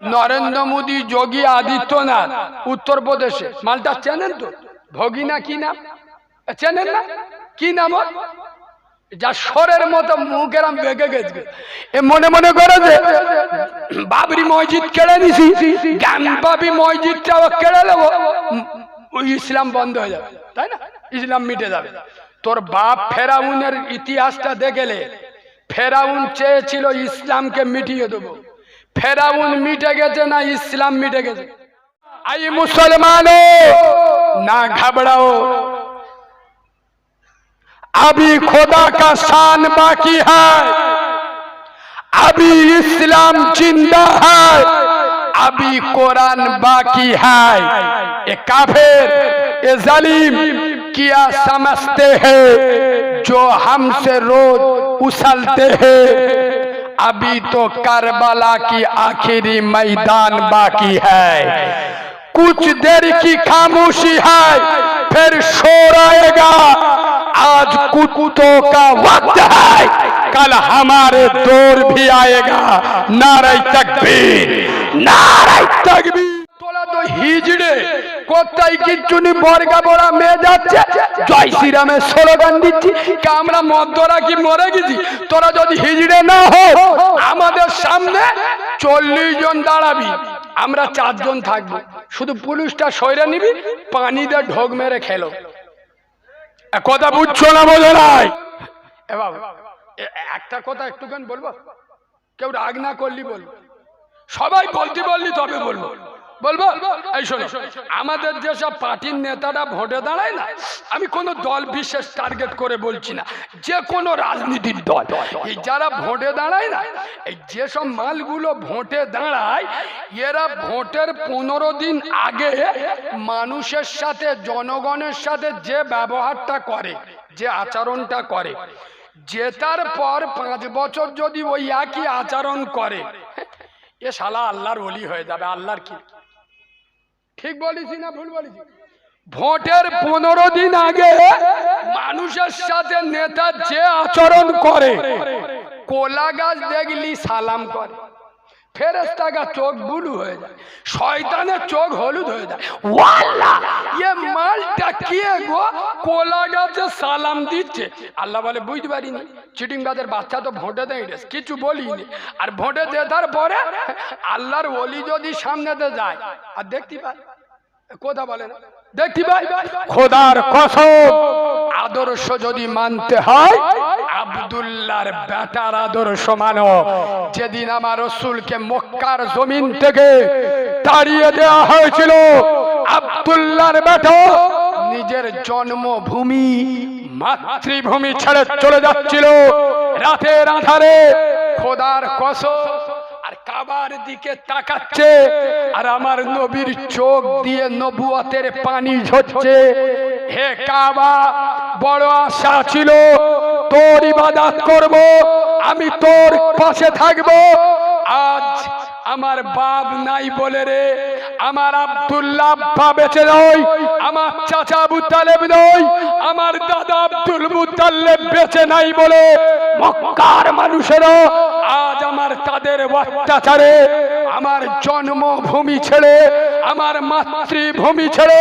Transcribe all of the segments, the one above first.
নরেন্দ্র মোদী, যোগী আদিত্যনাথ, উত্তরপ্রদেশে। মালটা চেনেন তো? ভগিনা কি নাম? চেনেন না? কি নাম যা সরের মতো মুখ এরম বেগে গেছে। এ, মনে মনে করে যে, বাবরি মসজিদ কেড়ে নিছি গানবাবি মসজিদটাও কেড়ে নেব। ওই ইসলাম বন্ধ হয়ে যাবে, তাই না? ইসলাম মিটে যাবে। তোর বাপ ফেরাউনের ইতিহাসটা দেখেলে ফেরাউন চেয়েছিল ইসলামকে মিটিয়ে দেবো। ফেরাউন মিটে গেছে না ইসলাম মিটে গেছে আই মুসলমানো না ঘাবড়াও अभी खुदा का शान बाकी है अभी इस्लाम जिंदा है अभी कुरान बाकी है ये काफिर ये जालिम क्या समझते हैं जो हमसे रोज उछलते हैं अभी तो करबला की आखिरी मैदान बाकी है कुछ देर की खामोशी है फिर शोर आएगा आज कुत्तों का वक्त है कल हमारे दौर भी आएगा नाराय तक भी तकबीर तक भी हिजड़े কোথায় কিচ্ছু নি বর্গা বড়া মেয়ে যাচ্ছে? জয় শ্রীরামের স্লোগান দিচ্ছি। মরে গেছি? তোরা যদি না হো আমাদের সামনে চল্লিশ জন দাঁড়াবি। আমরা চারজন থাকব। শুধু পুলিশটা সইরে নিবি, পানি দিয়ে ঢোক মেরে খেলো। কথা বুঝছ না বোঝো নাই? একটা কথা একটুখানি বলব? কেউ রাগ না করলি বলব? সবাই বলতে বললি তবে বলব। বলব? এই শোনো, আমাদের যেসব পার্টির নেতারা ভোটে দাঁড়ায় না, আমি কোনো দল বিশেষ টার্গেট করে বলছি না, যে কোনো রাজনীতির দল। এই যারা ভোটে দাঁড়ায় না, এই যেসব মালগুলো ভোটে দাঁড়ায়, এরা ভোটের পনেরো দিন আগে মানুষের সাথে, জনগণের সাথে যে ব্যবহারটা করে, যে আচরণটা করে, জেতার পর পাঁচ বছর যদি ওই একই আচরণ করে, এ শালা আল্লাহর ওলি হয়ে যাবে, আল্লাহর কি? ঠিক বলেছি না ভুল বলেছি? ভোটের পনেরো দিন আগে মানুষের সাথে নেতা যে আচরণ করে। কোলা গাছ দেখলি সালাম করে। ফেরেস্তাগা চোখ বুলু হয়ে যায় শয়তানের চোখ হলুদ হয়ে যায়। ওয়াল্লা এ মালটা কে গো? কোলা গাছে সালাম দিচ্ছে। আল্লাহ বলে বুঝতে পারিনি চিটিং বাজের বাচ্চা তো ভোটে দেয় রে, কিছু বলিনি। আর ভোটে দেয় পরে আল্লাহর ওলি যদি সামনেতে যায় আর দেখতে পায় কথা বলে না দেখতে পাই খোদার কসম। আদর্শ যদি মানতে হয় আব্দুল্লাহর বেটার আদর্শ মানো। যেদিন আমার রসুলকে মক্কার জমিন থেকে তাড়িয়ে দেওয়া হয়েছিল আব্দুল্লাহর বেটা নিজের জন্মভূমি মাতৃভূমি ছেড়ে চলে যাচ্ছিল। রাতের আধারে খোদার কসম। কাবার দিকে তাকাচ্ছে, আর আমার নবীর চোখ দিয়ে নবুয়াতের পানি ঝরছে। হে কাবা, বড় আশা ছিল, তোর ইবাদত করব, আমি তোর পাশে থাকব। আজ আমার বাপ নাই বলে রে, আমার আব্দুল্লাহ আব্বা বেঁচে নয় আমার চাচা আবু তালেব নয় আমার দাদা আব্দুল মুতাল্লেব বেঁচে নাই বলে মক্কার মানুষেরা আজ আমার তাদের অত্যাচারে, আমার জন্মভূমি ছেড়ে, আমার মাতৃভূমি ছেড়ে,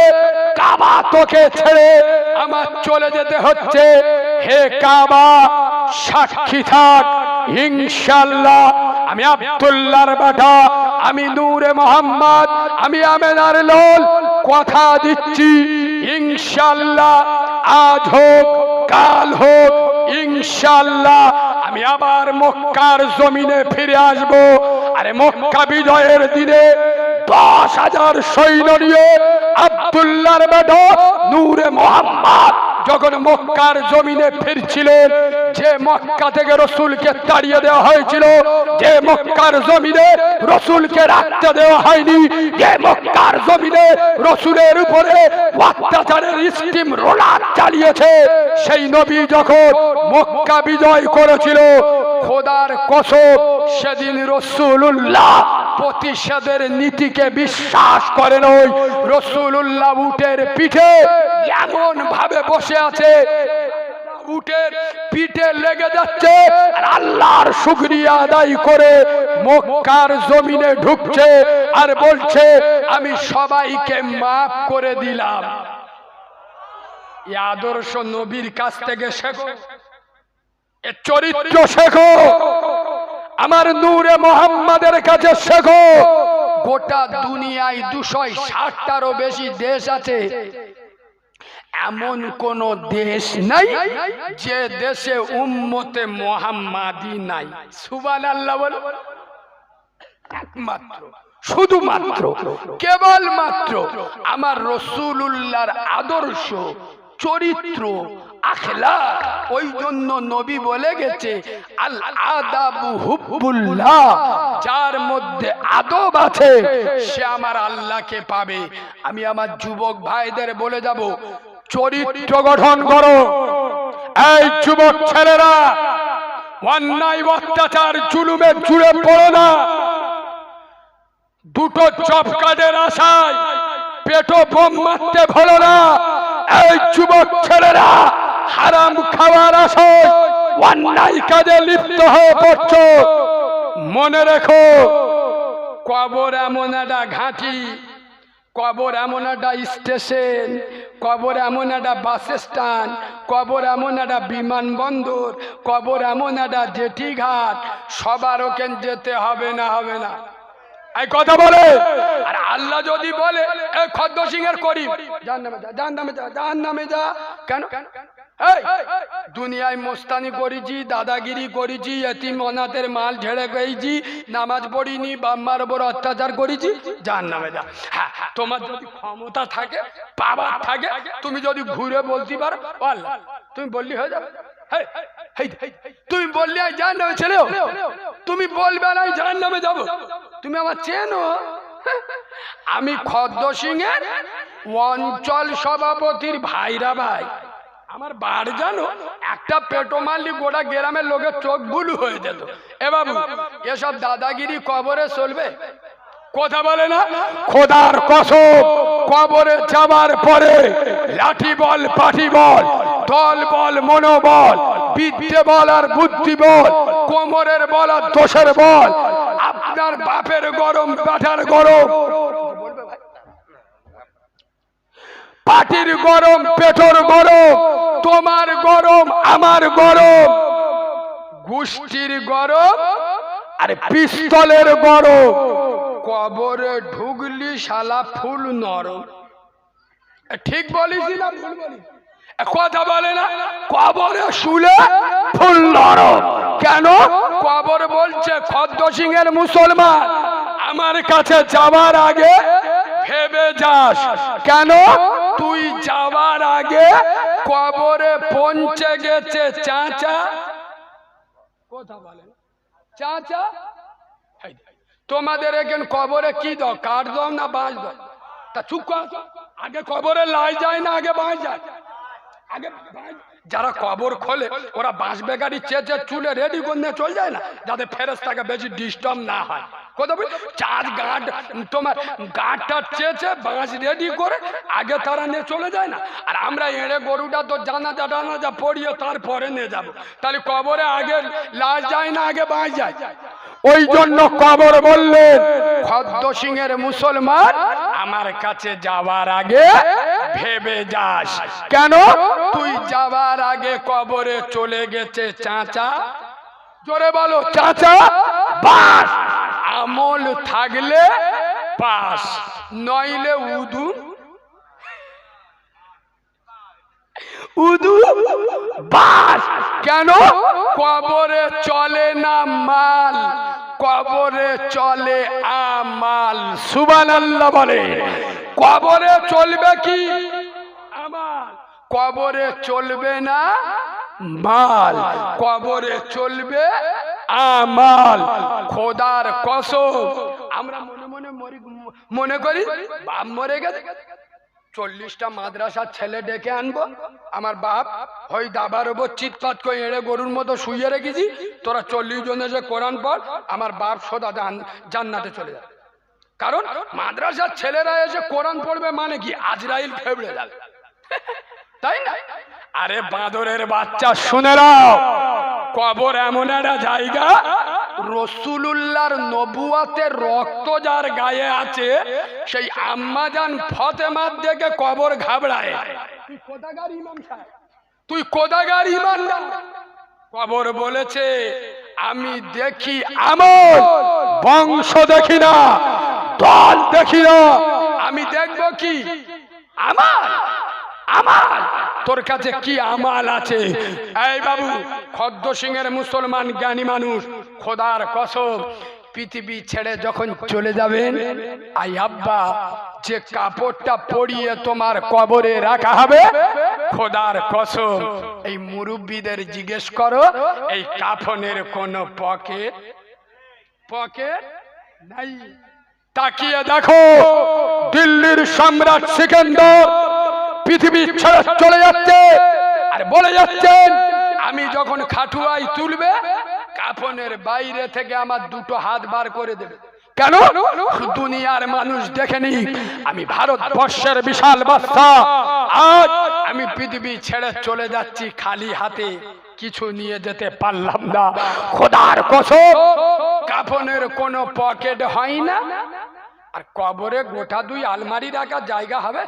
কাবা তোকে ছেড়ে আমার চলে যেতে হচ্ছে। হে কাবা, সাক্ষী থাক ইনশাল্লাহ আমি আব্দুল্লাহর বাটা আমি নূরে মোহাম্মদ, আমি আমেনার লোল। কথা দিচ্ছি, ইনশাল্লাহ আজ হোক, কাল হোক, ইনশাল্লাহ আমি আবার মক্কার জমিনে ফিরে আসব। আরে মক্কা বিজয়ের দিনে দশ হাজার সৈন্য নিয়ে আব্দুল্লাহর বেটা নূরে মোহাম্মদ। যখন মক্কার জমিনে ফিরছিলেন, যে মক্কা থেকে রসুলকে তাড়িয়ে দেওয়া হয়েছিল, যে মক্কার জমিনে রসুলকে রাখতে দেওয়া হয়নি, যে মক্কার জমিনে রসুলের উপরে অত্যাচারের স্টিম রোলার চালিয়েছে, সেই নবী যখন মক্কা বিজয় করেছিল, খোদার কসম, সেদিন রসুল্লাহ প্রতিষেধের নীতিকে বিশ্বাস করে নই রসুল্লাহ উটের পিঠে এমন ভাবে বসে আছে। উটের পিঠে লেগে যাচ্ছে আদায় করে আর বলছে, আমি সবাইকে মাফ করে দিলাম। আদর্শ নবীর কাছ থেকে শেখো। চরিত্র শেখো। আমার নূরে মোহাম্মদের কাছে শেখো। গোটা দুনিয়ায় দুশো ষাটটারও বেশি দেশ আছে। এমন কোন দেশ নাই যে দেশে উম্মতে মোহাম্মাদি নাই। সুবান আল্লাহ বল। একমাত্র, শুধুমাত্র, কেবলমাত্র আমার রসুল্লাহর আদর্শ চরিত্র আখলা ওই জন্য নবী বলে গেছে, আল আদাবু হুব্বুল্লাহ যার মধ্যে আদব আছে, সে আমার আল্লাহকে পাবে। আমি আমার যুবক ভাইদের বলে যাব, চরিত্র গঠন করো। এই যুবক ছেলেরা, অন্যায় অত্যাচার জুলুমে জুড়ে পড়ো না। দুটো চপ আশায়, পেটো বোম মারতে ভালো না। এই যুবক ছেলেরা, হারাম খাওয়ার আশায় অন্যায় কাজে লিপ্ত হয়ে পড়ছ। মনে রেখো, কবর এমন একটা ঘাঁটি, কবর এমন একটা স্টেশন, কবর এমন একটা বাস স্ট্যান্ড, কবর এমন একটা বিমানবন্দর, কবর এমন একটা জেটি ঘাট সবার ওখান যেতে হবে না হবে না। এই কথা বলে। আর আল্লাহ যদি বলে খদ্দ সিং এর করিম। জান নামে যা নামে যা নামে যা। কেন? এই, দুনিয়ায় মোস্তানি করেছি দাদাগিরি করেছি এতিম অনাথের মাল ঝেড়ে গেছি নামাজ পড়িনি বাম্মার উপর অত্যাচার করেছি জান নামে যা। হ্যাঁ তোমার যদি ক্ষমতা থাকে পাবার থাকে তুমি যদি ঘুরে বলতে পারো তুমি বললি হয়ে যাবে। হেই, তুমি বললি আমি জান নামে ছেলে তুমি বলবে আমি জান নামে যাব। তুমি আমার চেনো? আমি খদ্দ সিং এর অঞ্চল সভাপতির ভাইরা ভাই। আমার বার জানো একটা পেটো মারলি গোটা গ্রামের লোকের চোখ বুলু হয়ে যেত। এ বাবু এসব দাদাগিরি কবরে চলবে? কথা বলে না? খোদার কসম। কবরে যাবার পরে লাঠি বল পাঠি বল দল বল মনোবল বিদ্যে বল আর বুদ্ধি বল, কোমরের বল আর দোষের বল, আপনার বাপের গরম পাঠার গরম। পাটির গরম, পেটর গরম, তোমার গরম, আমার গরম। গোষ্ঠীর গরম আর পিস্তলের গরম। কবরে ঢুকলি শালা ফুল নরম। ঠিক বলিস না ভুল কথা বলে না, কবরে শুলে ফুল নরম। কেন? কবর বলছে, খদ্দ সিং এর মুসলমান, আমার কাছে যাওয়ার আগে ভেবে যাস। কেন? তুই যাওয়ার আগে কবরে পৌঁছে গেছে, চাচা। কথা বলেন চাচা? তোমাদের এখানে কবরে কি দাও কাঠ দাও না বাঁশ দাও তা চুপ আগে কবরে লাই যায় না, আগে বাঁশ যায়। আগে যারা কবর খোলে ওরা বাঁশ বেগারি চেঁচে চুলে রেডি নিয়ে চলে যায় না যাতে ফেরেস্তাকে বেশি ডিস্টার্ব না হয়। চার গাঁট তোমার গাঁটটা চেঁচে বাঁশ রেডি করে আগে তারা নিয়ে চলে যায় না। আর আমরা এড়ে গরুটা তো জানাজা টানাজা পড়িয়ে তারপরে নিয়ে যাব। তাহলে কবরে আগে লাশ যায় না আগে বাঁশ যায়? ওই জন্য কবর বললেন খদ্দ সিং এর মুসলমান আমার কাছে যাওয়ার আগে ভেবে যাস। কেন? তুই যাবার আগে কবরে চলে গেছে চাচা। জোরে বলো চাচা বাস। আমল থাকলে পাস নইলে উদু। উদু বাস। কেন? কবরে চলে না মাল কবরে চলে আমাল। সুবান আল্লাহ বলে। কবরে চলবে কি? কবরে চলবে না মাল। কবরে চলবে আমাল। খোদার কসম। আমরা মনে মনে মরি, মনে করি, বাপ মরে গেছে। চল্লিশটা মাদ্রাসার ছেলে ডেকে আনব। আমার বাপ, ওই দাবার ওপর চিৎপাত করে এড়ে গরুর মতো শুয়ে রেখেছি। তোরা চল্লিশ জন এসে কোরআন পর আমার বাপ সোদা জান- জান্নাতে চলে যাবে। কারণ মাদ্রাসার ছেলেরা এসে কোরআন পড়বে মানে কি? আজরাইল ফেবড়ে যাবে। তাই না? আরে বাঁদরের বাচ্চা, শুনে নাও। কবর এমন একটা জায়গা, রসুলুল্লাহর নবুয়াতের রক্ত যার গায়ে আছে, সেই আম্মাজান ফতেমার দেখে কবর ঘাবড়ায়? তুই কোদাগার ইমান কবর বলেছে, আমি দেখি আমল, বংশ দেখি না। দল দেখি না আমি দেখব কি? আমার আমার। তোর কাছে কি আমাল আছে? এই বাবু, খদ্দ সিং এর মুসলমান জ্ঞানী মানুষ, খোদার কসম, পৃথিবী ছেড়ে যখন চলে যাবেন, আই আব্বা, যে কাপড়টা পরিয়ে তোমার কবরে রাখা হবে, খোদার কসম, এই মুরব্বীদের জিজ্ঞেস করো, এই কাফনের কোন পকেট? পকেট? নাই। তাকিয়ে দেখো, দিল্লির সম্রাট সিকান্দার পৃথিবী ছেড়ে চলে যাচ্ছে। আর বলে যাচ্ছেন, আমি যখন খাটুয়াই তুলবে, কাফনের বাইরে থেকে আমার দুটো হাত বার করে দেবে। কেন? দুনিয়ার মানুষ দেখেনি আমি ভারতবর্ষের বিশাল বাচ্চা। আজ আমি পৃথিবী ছেড়ে চলে যাচ্ছি খালি হাতে, কিছু নিয়ে যেতে পারলাম না। খোদার কসম, কাফনের কোনো পকেট হয় না। আর কবরে গোটা দুই আলমারি রাখার জায়গা হবে?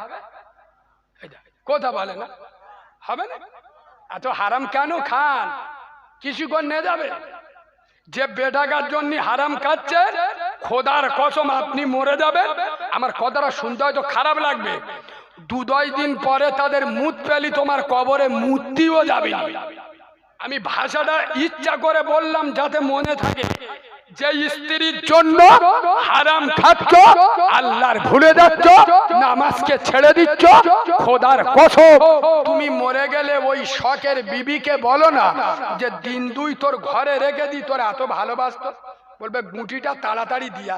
কথা বলে না। হবে না? এত হারাম কেন খান? কিছুক্ষণ নিয়ে যাবে? যে বেটাকার জন্য হারাম খাচ্ছে, খোদার কসম আপনি মরে যাবেন। আমার কথাটা শুনতে হয়তো খারাপ লাগবে। দু দশ দিন পরে তাদের মুত পেলি, তোমার কবরে মূর্তিও যাবে আমি ভাষাটা ইচ্ছা করে বললাম যাতে মনে থাকে। যে স্ত্রীর জন্য হারাম খাচ্ছ আল্লাহর ভুলে যাচ্ছ নামাজকে ছেড়ে দিচ্ছ খোদার কসম। তুমি মরে গেলে ওই শখের বিবিকে বলো না যে দিন দুই তোর ঘরে রেখে দি তোর এত ভালোবাসত। বলবে গুটিটা তাড়াতাড়ি দিয়া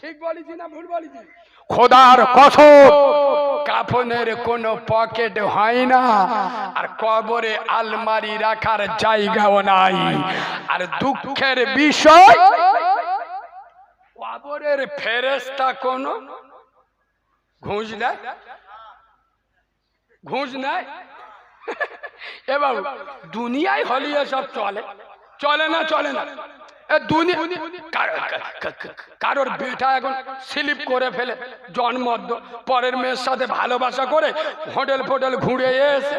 ঠিক বলিছি না ভুল বলেছি খোদার কসম। কাফনের কোনো পকেট হয় না আর কবরে আলমারি রাখার জায়গাও নাই। আর দুঃখের বিষয় কবরের ফেরেস্তা কোনো ঘুষ নেয়? ঘুষ নেয়? এ বাবু দুনিয়ায় হলি সব চলে। চলে না চলে না? দুনিয়া কারোর বেটা এখন স্লিপ করে ফেলে জন্মদ্দ পরের মেয়ের সাথে ভালোবাসা করে হোটেল ফোটেল ঘুরে এসে,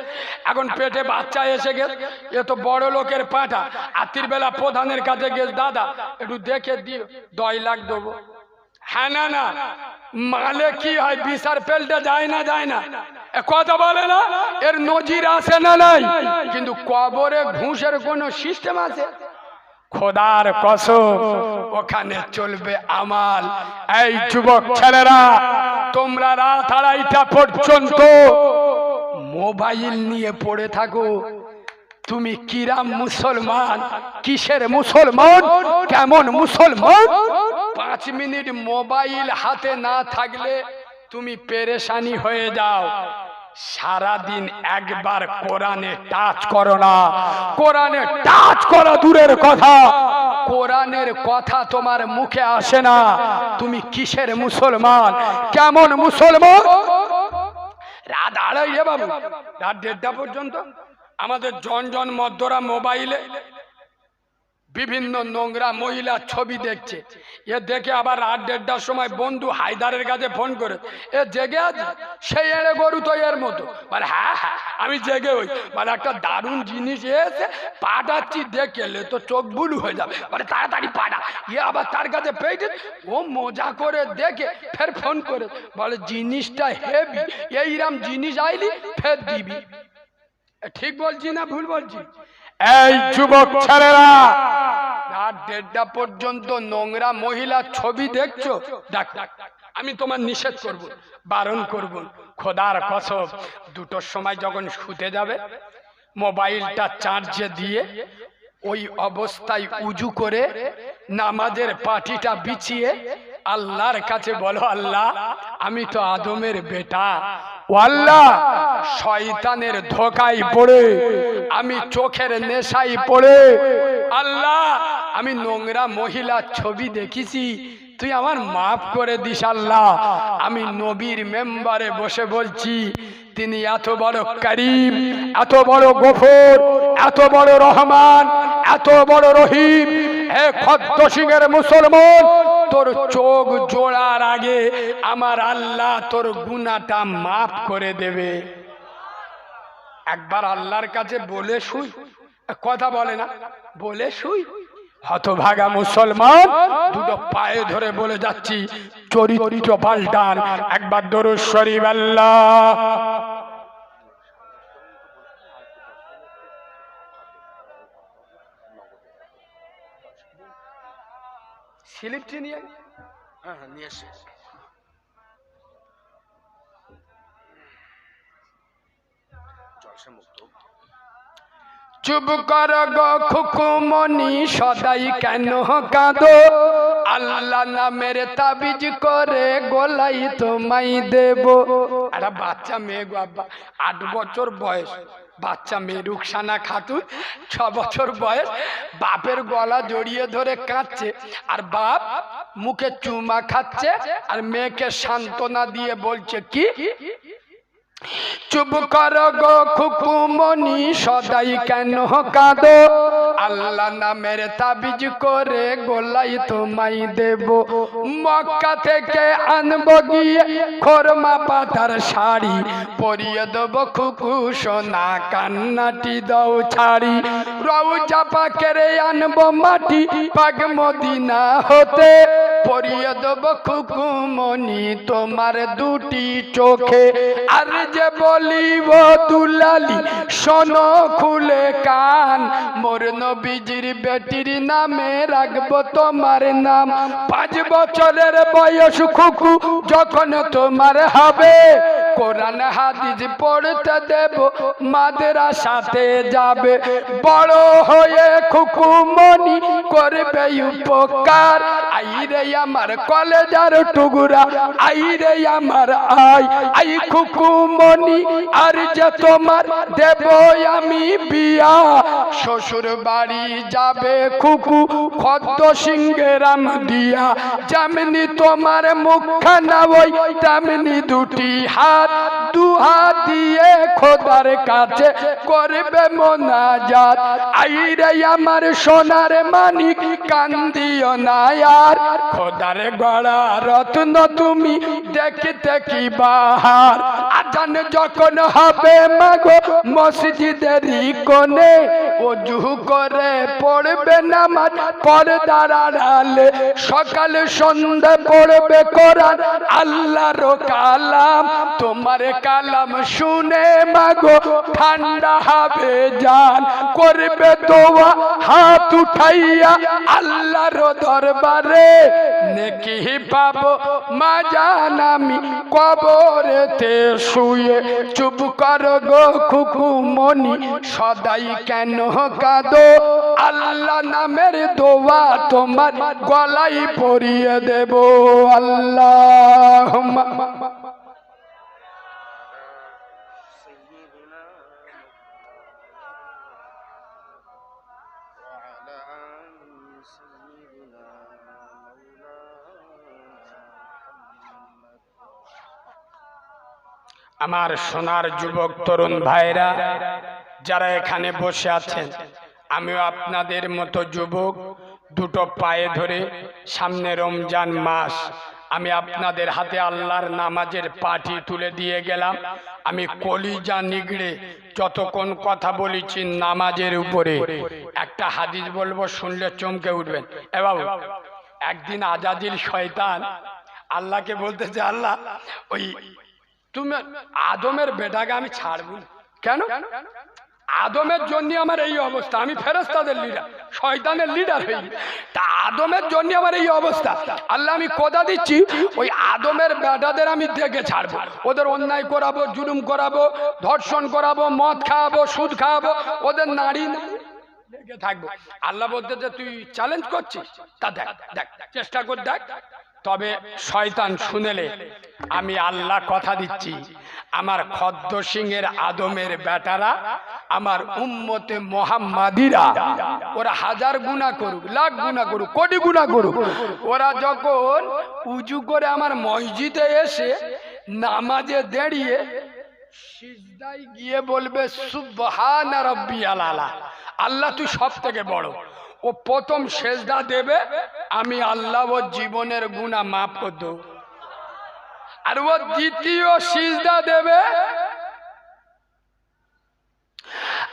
এখন পেটে বাচ্চা এসে গেছে। এ তো বড় লোকের পাঠা আত্মীর বেলা প্রধানের কাছে গেছে, দাদা, একটু দেখে দিও দশ লাখ দেবো। হ্যাঁ না না, মালে কি হয় বিশার পেলটা যায় না যায় না। কথা বলে না, এর নজির আছে না নাই? কিন্তু কবরে ঘুষের কোনো সিস্টেম আছে? খোদার কসম, ওখানে চলবে আমাল। এই যুবক ছেলেরা, তোমরা রাত আড়াইটা পর্যন্ত মোবাইল নিয়ে পড়ে থাকো। তুমি কিরাম মুসলমান, কিসের মুসলমান, কেমন মুসলমান? পাঁচ মিনিট মোবাইল হাতে না থাকলে তুমি পেরেশানি হয়ে যাও। সারাদিন একবার কোরআনে টাচ করো না কোরআনে টাচ করা দূরের কথা কোরআনের কথা তোমার মুখে আসে না তুমি কিসের মুসলমান কেমন মুসলমান রাত আড়াইয়ে বাবু রাত দেড়টা পর্যন্ত আমাদের জন জন মধ্যরা মোবাইলে বিভিন্ন নোংরা মহিলা ছবি দেখছে। এ দেখে আবার রাত দেড়টার সময় বন্ধু হায়দারের কাছে ফোন করে, এ জেগে আছে? সেই এড়ে গরু তো এর মতো। বলে হ্যাঁ হ্যাঁ আমি জেগে ওই। মানে একটা দারুণ জিনিস এসে পাঠাচ্ছি, দেখে এলে তো চোখ বুলু হয়ে যাবে। বলে, তাড়াতাড়ি পাঠা। ইয়ে আবার তার কাছে পেয়েছে, ও মজা করে দেখে, ফের ফোন করে। বলে, জিনিসটা হেভি এইরাম জিনিস আইলি, ফের দিবি। ঠিক বলছি না ভুল বলছি? এই যুবক ছেলেরা। রাত দেড়টা পর্যন্ত নোংরা মহিলার ছবি দেখছ? দেখ আমি তোমার নিষেধ করব বারণ করব খোদার কসম দুটোর সময় যখন শুতে যাবে মোবাইলটা চার্জে দিয়ে ওই অবস্থায় উজু করে নামাজের পাটিটা বিছিয়ে আল্লাহর কাছে বলো আল্লাহ আমি তো আদমের বেটা। ও শয়তানের ধোকায় পড়ে, আমি চোখের নেশায় পড়ে। আল্লাহ, আমি নোংরা মহিলার ছবি দেখেছি, তুই আমার মাফ করে দিস আল্লাহ। আমি নবীর মেম্বারে বসে বলছি, তিনি এত বড় করিম, এত বড় গফর, এত বড় রহমান, এত বড় রহিম। হে খদ্দ সিংহের মুসলমান তোর চোখ জোড়ার আগে আমার আল্লাহ তোর গুনাটা মাফ করে দেবে। একবার আল্লাহর কাছে বলে শুই। কথা বলে না, বলে শুই। হতভাগা মুসলমান, দুটো পায়ে ধরে বলে যাচ্ছি, চরিত্র পাল্টান। একবার দরুদ শরীফ আল্লাহ। স্লিপটি নিয়ে আয়। হ্যাঁ হ্যাঁ নিয়ে এসে চুপ কর গো খুকুমনি সদাই কেন কাঁদো? আল্লাহ নামের তাবিজ করে গোলাই তোমায় দেব। একটা বাচ্চা মেয়ে গো আব্বা, আট বছর বয়স। বাচ্চা মেয়ে রুকসানা খাতুন, ছ বছর বয়স। বাপের গলা জড়িয়ে ধরে কাঁদছে, আর বাপ মুখে চুমা খাচ্ছে, আর মেয়েকে সান্ত্বনা দিয়ে বলছে, কি? চুপ কর গো খুকুমনি সদাই কেন কাঁদো? আল্লাহ নামের তাবিজ করে গোলাই তোমায় দেব। মক্কা থেকে আনব গিয়ে খরমা পাতার শাড়ি পরিয়ে দেব খুকু সোনা কান্নাটি দাও ছাড়ি। রৌজা পাকেরে আনব মাটি পাগ মদিনা হতে পরিয়ে দেব খুকুমনি তোমার দুটি চোখে। আর যে বলিব দুলালি, শোনো খুলে কান। মোর নবীজির বেটির নামে রাখব তোমার নাম। পাঁচ বছরের বয়স খুকু, যখন তোমার হবে, কোরআন হাদিস পড়তে দেব, মাদ্রাসাতে যাবে। বড় হয়ে খুকু মনি করবে উপকার। আইরে আমার কলেজার টুগুরা আইরে আমার আই। আই খুকু মনি, আর যে তোমার দেব আমি বিয়া। শ্বশুর বাড়ি যাবে খুকু খদ্দ সিংহেরাম দিয়া। যেমনি তোমার মুখ মুখখানা, ওই তেমনি দুটি হাত। দু হাত দিয়ে খোদার কাছে করবে মোনাজাত। আইরে আমার সোনার মানিক কান্দিও না আর। খোদার গড়া রত্ন তুমি দেখতে কি বাহার। আজান যখন হবে মাগো, মসজিদের কোণে অজু করে পড়বে নামাজ, পর্দার আড়ালে সকাল সন্ধ্যা পড়বে কোরআন, আল্লাহর কালাম। তোমার কালাম শুনে মাগো, ঠান্ডা হবে জান, করবে দোয়া হাত উঠাইয়া আল্লাহর দরবারে নেকি পাবো মা জান আমি কবরেতে শুয়ে। চুপ কর গো খুকু মনি সদাই কেন কাঁদো? আল্লাহ নামের দোয়া তোমার গলাই পরিয়ে দেব। আল্লাহ আমার সোনার যুবক তরুণ ভাইরা, যারা এখানে বসে আছেন, আমিও আপনাদের মতো যুবক, দুটো পায়ে ধরে সামনে রমজান মাস, আমি আপনাদের হাতে আল্লাহর নামাজের পাটি তুলে দিয়ে গেলাম। আমি কলিজা নিগড়ে যতক্ষণ কথা বলেছি নামাজের উপরে। একটা হাদিস বলব, শুনলে চমকে উঠবেন। এ বাবু, একদিন আজাদিল শয়তান আল্লাহকে বলতেছে, আল্লাহ, ওই তুমি আদমের বেটাকে আমি ছাড়বো কেন? আদমের জন্য আমার এই অবস্থা। আমি ফেরেস্তাদের লিডার শয়তানের লিডার হই। তা আদমের জন্য আমার এই অবস্থা। আল্লাহ, আমি কথা দিচ্ছি, ওই আদমের বেটাদের আমি দেখে ছাড়বো। ওদের অন্যায় করাবো, জুলুম করাবো, ধর্ষণ করাবো, মদ খাওয়াবো, সুদ খাওয়াবো, ওদের নারী দেখে থাকব। আল্লাহ বলতে যে তুই চ্যালেঞ্জ করছিস, তা দেখ দেখ, চেষ্টা কর দেখ। তবে শয়তান শুনেলে, আমি আল্লাহ কথা দিচ্ছি। আমার খদ্দ সিংহের আদমের বেটারা, আমার উম্মতে মোহাম্মাদিরা, ওরা হাজার গুণা করুক, লাখ গুণা করুক, কোটি গুণা করুক। ওরা যখন উজু করে আমার মসজিদে এসে নামাজে দাঁড়িয়ে সিজদায় গিয়ে বলবে, সুবহান রব্বি আলালা আল্লাহ তুই সব থেকে বড়। ও প্রথম সেজদা দেবে, আমি আল্লাহ ওর জীবনের গুণা মাফ করে দেবো। আর ও দ্বিতীয় সিজদা দেবে,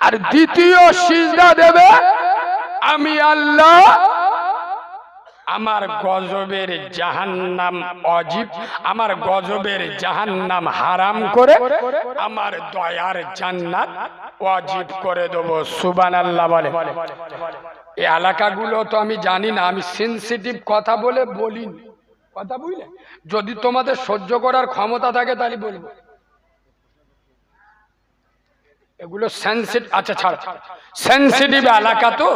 আর দ্বিতীয় সিজদা দেবে, আমি আল্লাহ আমার গজবের জাহান্নাম অজীব, আমার গজবের জাহান্নাম হারাম করে আমার দয়ার জান্নাত অজীব করে দেবো। সুবান আল্লাহ বলে। এই এলাকাগুলো তো আমি জানি না, আমি সেন্সিটিভ কথা বলে বলিনি। কথা বুঝলে? যদি তোমাদের সহ্য করার ক্ষমতা থাকে তাহলে বলব। এগুলো সেন্সিটিভ আচ্ছা ছাড়। সেন্সিটিভ এলাকা তো,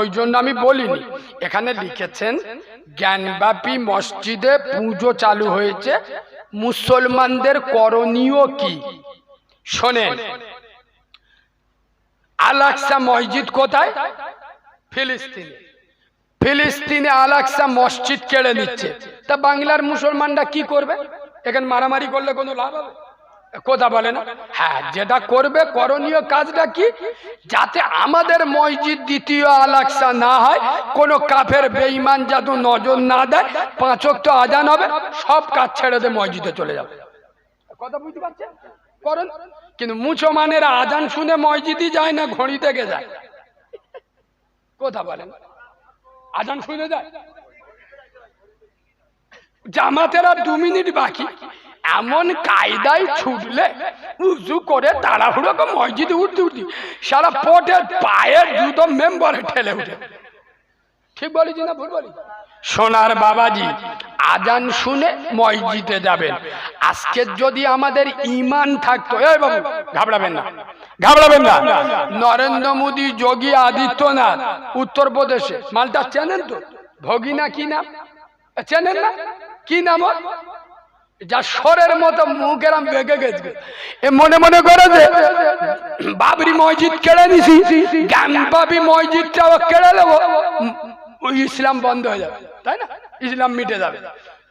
ওই জন্য আমি বলিনি। এখানে লিখেছেন, জ্ঞানব্যাপী মসজিদে পুজো চালু হয়েছে। মুসলমানদের করণীয় কি? শোনেন আলাক্সা মসজিদ কোথায়? ফিলিস্তিনে। ফিলিস্তিনে আলাক্সা মসজিদ কেড়ে নিচ্ছে। তা বাংলার মুসলমানরা কি করবে? এখানে মারামারি করলে কোনো লাভ হবে? কথা বলে না? হ্যাঁ যেটা করবে, করণীয় কাজটা কি? যাতে আমাদের মসজিদ দ্বিতীয় আলাক্সা না হয়, কোনো কাফের বেঈমান যাতে নজর না দেয় পাঁচক তো আজান হবে, সব কাজ ছেড়ে দিয়ে মসজিদে চলে যাবে। কথা বুঝতে পারছেন? করেন কিন্তু মুসলমানেরা আজান শুনে মসজিদই যায় না ঘড়ি থেকে যায়। কথা বলেন। আজান শুনে যায়। জামাতেরা দু মিনিট বাকি। এমন কায়দায় ছুটলে উজু করে তাড়াহুড়ো করে মসজিদে উঠতে উঠতে সারা পটের পায়ের জুতো মেম্বারে ঠেলে উঠে। ঠিক বলেছি না ভুল বলি সোনার বাবাজি, আজান শুনে মসজিদে যাবেন। আজকে যদি আমাদের ইমান থাকতো, এই বাবু, ঘাবড়াবেন না ঘাবড়াবেন না। নরেন্দ্র মোদী, যোগী আদিত্যনাথ, উত্তরপ্রদেশে, মালটা চেনেন তো? ভগিনা কি নাম? চেনেন না? কি নাম যা সরের মতো মুখ এরম বেগে গেছে। এ, মনে মনে করে যে, বাবরি মসজিদ কেড়ে নিছি, জ্ঞান বাবি মসজিদটাও কেড়ে নেব। ওই ইসলাম বন্ধ হয়ে যাবে তাই না? ইসলাম মিটে যাবে।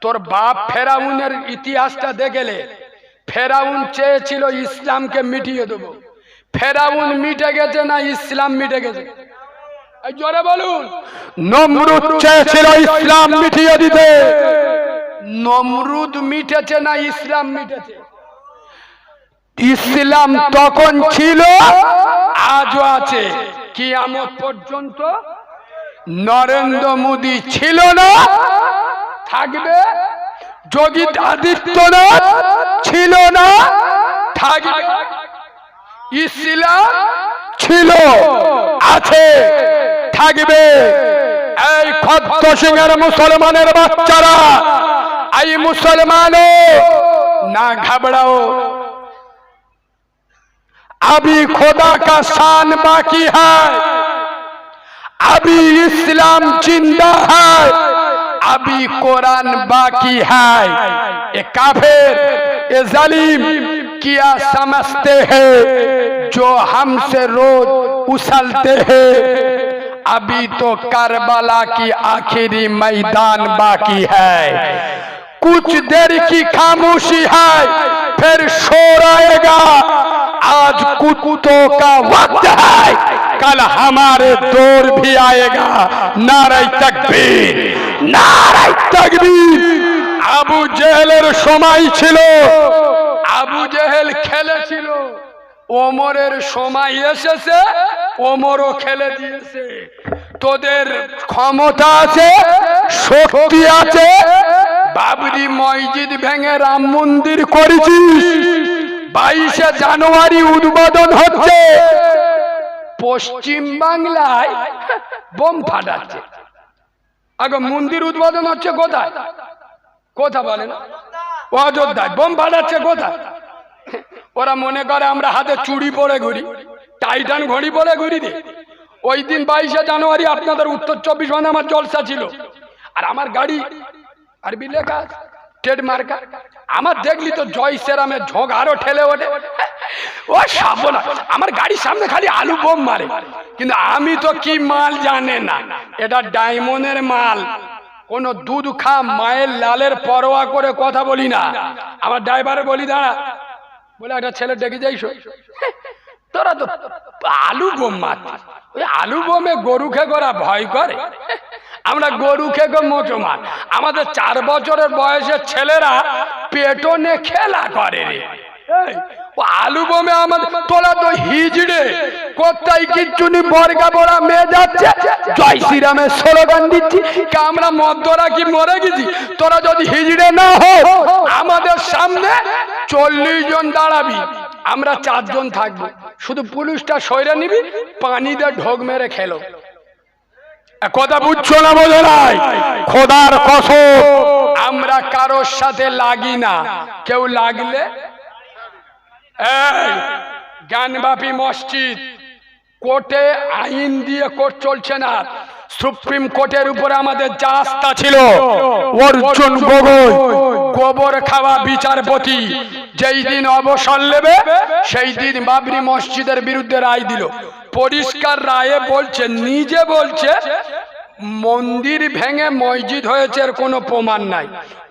তোর বাপ ফেরাউনের ইতিহাসটা দেখেলে ফেরাউন চেয়েছিল ইসলামকে মিটিয়ে দেবো। ফেরাউন মিটে গেছে না ইসলাম মিটে গেছে? জোরে বলুন। নমরুদ চেয়েছিল ইসলাম মিটিয়ে দিতে। নমরুদ মিটেছে না ইসলাম মিটেছে? ইসলাম তখন ছিল আজও আছে। কিয়ামত পর্যন্ত নরেন্দ্র মোদী ছিল না থাকবে যোগী আদিত্যনাথ ছিল না থাকবে ইসলাম ছিল আছে থাকবে এই খদ্দ সিংহের মুসলমানের বাচ্চারা এই মুসলমানো না ঘাবড়াও अभी खुदा का शान बाकी है अभी इस्लाम जिंदा है अभी कुरान बाकी है ये काफिर ये जालिम क्या समझते हैं जो हमसे रोज उछलते हैं अभी तो करबला की आखिरी मैदान बाकी है कुछ देर की खामोशी है फिर शोर आएगा आज कुत्तों का वक्त है কাল हमारे दौर भी आएगा। नाराय तकबीर নারাই তাকবীর আবু জেহেলের সময় ছিল আবু জেহেল খেলেছিল ওমরের সময় এসেছে ওমরও খেলে দিয়েছে। তোদের ক্ষমতা আছে, শক্তি আছে। বাবরি মসজিদ ভেঙে রাম মন্দির করেছিস। বাইশে জানুয়ারি উদ্বোধন হচ্ছে। পশ্চিম বাংলায় বোম ফাটাচ্ছে। আগে মন্দির উদ্বোধন হচ্ছে কোথায়? কোথা বলেন অযোধ্যায়, বোম ফাটাচ্ছে কোথায়? ওরা মনে করে আমরা হাতে চুড়ি পরে ঘুরি, টাইটান ঘড়ি পরে ঘুরি রে। ওই দিন বাইশে জানুয়ারি আপনাদের উত্তর চব্বিশ ঘণ্টা আমার জলসা ছিল। আর আমার গাড়ি আরবি লেখা। টেড মার্কা আমার দেখলি তো জয় সেরামের ঝোঁক আরও ঠেলে ওঠে। ও সাবনা আমার গাড়ির সামনে খালি আলু বোম মারে। কিন্তু আমি তো কি মাল জানে না? এটা ডায়মন্ডের মাল। কোন দুধ খা মায়ের লালের পরোয়া করে কথা বলি না। আমার ড্রাইভারে বলি, দাঁড়া। বলে, একটা ছেলে ডেকে যাইছো তোরা তো আলু বোম মারছিস। ওই আলু বোমে গরু খেয়ে গোরা ভয় করে। আমরা গরু খেয়ে গো মোচো মার আমাদের চার বছরের বয়সের ছেলেরা পেটনে খেলা করে রে। আলু বোমে আমাদের তোরা তো হিজড়ে। কোথায় কিচ্ছু নি? বর্গা বড়া মেয়ে যাচ্ছে। জয় শ্রীরামের স্লোগান দিচ্ছি। আমরা মদ্যরা কি মরে গেছি? তোরা যদি হিজড়ে না হো, আমাদের সামনে চল্লিশ জন দাঁড়াবি। আমরা চারজন থাকব। শুধু পুলিশটা সইরে নিবি পানিতে ঢোক মেরে খেলো। কথা বুঝছ না বোঝো নাই? খোদার কসম। আমরা কারোর সাথে লাগি না। কেউ লাগলে এই জ্ঞানবাপী মসজিদ, কোর্টে আইন দিয়ে কোর্ট চলছে না। সুপ্রিম কোর্টের উপরে আমাদের যা আস্থা ছিল, অর্জুন গগৈ, গোবর খাওয়া বিচারপতি, যেই দিন অবসর নেবে, সেই দিন বাবরি মসজিদের বিরুদ্ধে রায় দিল। পরিষ্কার রায়ে বলছে, নিজে বলছে মন্দির ভেঙে মসজিদ হয়েছে এর কোনো প্রমাণ নাই।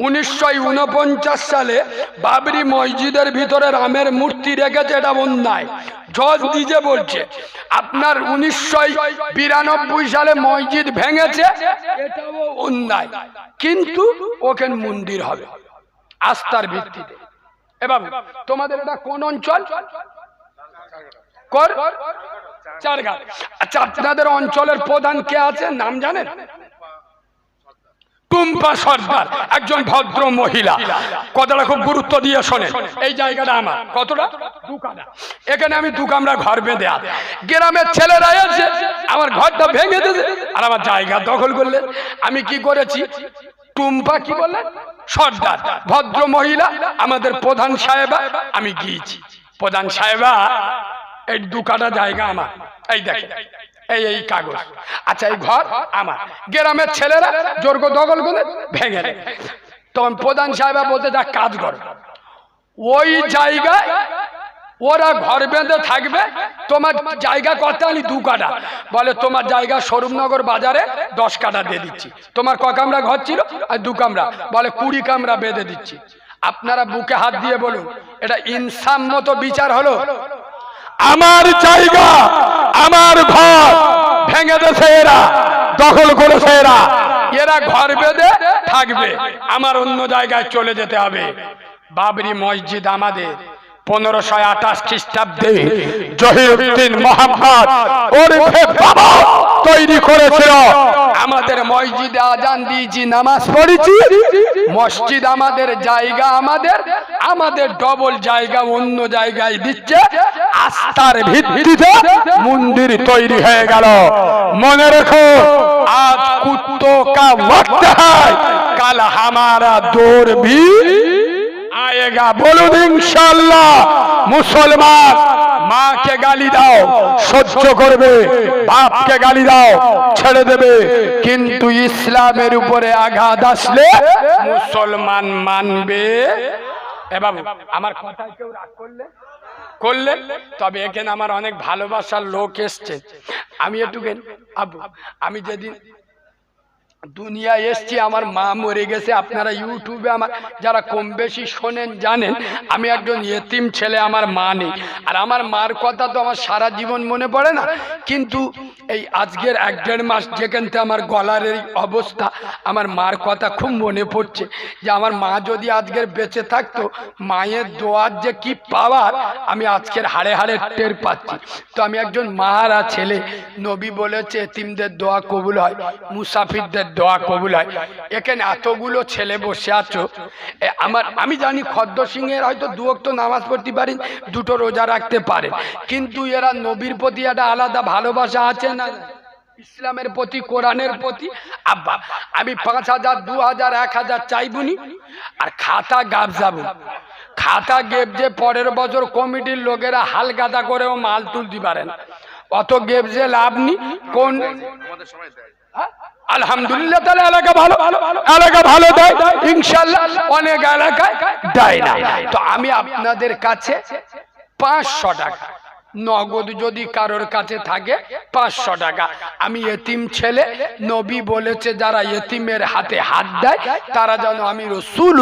উনিশশো উনপঞ্চাশ সালে বাবরি মসজিদের ভিতরে রামের মূর্তি রেখেছে এটা অন্যায় জজ দিজে বলছে, আপনার উনিশশো বিরানব্বই সালে মসজিদ ভেঙেছে, এটাও অন্যায় কিন্তু ওখানে মন্দির হবে, আস্থার ভিত্তিতে। এবার তোমাদের এটা কোন অঞ্চল? কর। চারঘাট আচ্ছা আপনাদের অঞ্চলের প্রধান কে আছে? নাম জানেন? টুম্পা সর্দার, একজন ভদ্র মহিলা। কথাটা খুব গুরুত্ব দিয়ে শোনেন। এই জায়গাটা আমার। কতটা? এখানে আমি দু কামরা ঘর বেঁধে আছি। গ্রামের ছেলেরা এসে আমার ঘরটা ভেঙে দিয়েছে আর আমার জায়গা দখল করলে। আমি কি করেছি? টুম্পা কি বললেন? সর্দার, ভদ্র মহিলা, আমাদের প্রধান সাহেবা, আমি গিয়েছি। প্রধান সাহেবা এই দু কাটা জায়গা আমার। এই দেখে এই এই কাগজ। আচ্ছা এই ঘর আমার। গ্রামের ছেলেরা জোরগো দখল করে ভেঙে তখন প্রধান সাহেবা বলতে, যা কাজ কর। ওই জায়গায় ওরা ঘর বেঁধে থাকবে। তোমার জায়গা কত আনি দু কাটা বলে, তোমার জায়গা স্বরূপনগর বাজারে দশ কাটা দিয়ে দিচ্ছি। তোমার ক কামরা ঘর ছিল? আর দু কামরা। বলে, কুড়ি কামরা বেঁধে দিচ্ছি। আপনারা বুকে হাত দিয়ে বলুন, এটা ইনসাম মতো বিচার হলো? আমার জায়গা, আমার ঘর ভেঙে দেছে এরা, দখল করেছে এরা। এরা ঘর বেঁধে থাকবে, আমার অন্য জায়গায় চলে যেতে হবে। বাবরি মসজিদ আমাদের। পনেরোশো আঠাশ খ্রিস্টাব্দে জহিরুদ্দিন মোহাম্মদ ওরফে বাবা তৈরি করেছিল। আমাদের মসজিদে আজান দিয়েছি নামাজ পড়েছি। মসজিদ আমাদের জায়গা আমাদের আমাদের ডবল জায়গা অন্য জায়গায় দিচ্ছে। আস্থার ভিত্তিতে মন্দির তৈরি হয়ে গেল। মনে রেখো আজ কুত্তো কা ওয়াক্ত হয়। কাল হামারা দৌড় ভি আয়েগা বলুন ইনশাল্লাহ মুসলমান মাকে গালি দাও, সহ্য করবে, বাপকে গালি দাও, ছেড়ে দেবে। কিন্তু ইসলামের উপরে আঘাত আসলে মুসলমান মানবে। এ আমার কথায় কেউ রাগ করলে? করলেন তবে এখানে আমার অনেক ভালোবাসার লোক এসছে। আমি একটু আবু আমি যেদিন দুনিয়া এসছি, আমার মা মরে গেছে। আপনারা ইউটিউবে আমার যারা কম বেশি শোনেন, জানেন, আমি একজন এতিম ছেলে, আমার মা নেই। আর আমার মার কথা তো আমার সারা জীবন মনে পড়ে না। কিন্তু এই আজকের এক দেড় মাস যেখান থেকে আমার গলার এই অবস্থা, আমার মার কথা খুব মনে পড়ছে যে আমার মা যদি আজকের বেঁচে থাকতো, মায়ের দোয়ার যে কি পাওয়ার, আমি আজকের হাড়ে হাড়ে টের পাচ্ছি। তো আমি একজন মাহারা ছেলে, নবী বলেছে, এতিমদের দোয়া কবুল হয়, মুসাফিরদের দোয়া কবুল হয়। এখানে এতগুলো ছেলে বসে আছো। আমার, আমি জানি খদ্দ সিংহের হয়তো দু তো নামাজ পড়তে পারেন, দুটো রোজা রাখতে পারে কিন্তু এরা নবীর প্রতি একটা আলাদা ভালোবাসা আছে না? ইসলামের প্রতি, কোরআনের প্রতি? আব্বা, আমি পাঁচ হাজার, দু হাজার, এক হাজার চাইবুনি। আর খাতা গাব যাব খাতা গেপ যে পরের বছর কমিটির লোকেরা হালকাতা করেও মাল তুলতে পারে না। অত গেপ যে লাভ নি কোন আমাদের সময়? আলহামদুলিল্লাহ, তাহলে এলাকা ভালো এলাকা ভালো দেয় ইনশাল্লাহ অনেক এলাকায় দেয় না। তো আমি আপনাদের কাছে পাঁচশো টাকা। নগদ যদি কারোর কাছে থাকে, পাঁচশো টাকা। আমি এতিম ছেলে, নবী বলেছে, যারা এতিমের হাতে হাত দেয়, তারা যেন আমি রসুল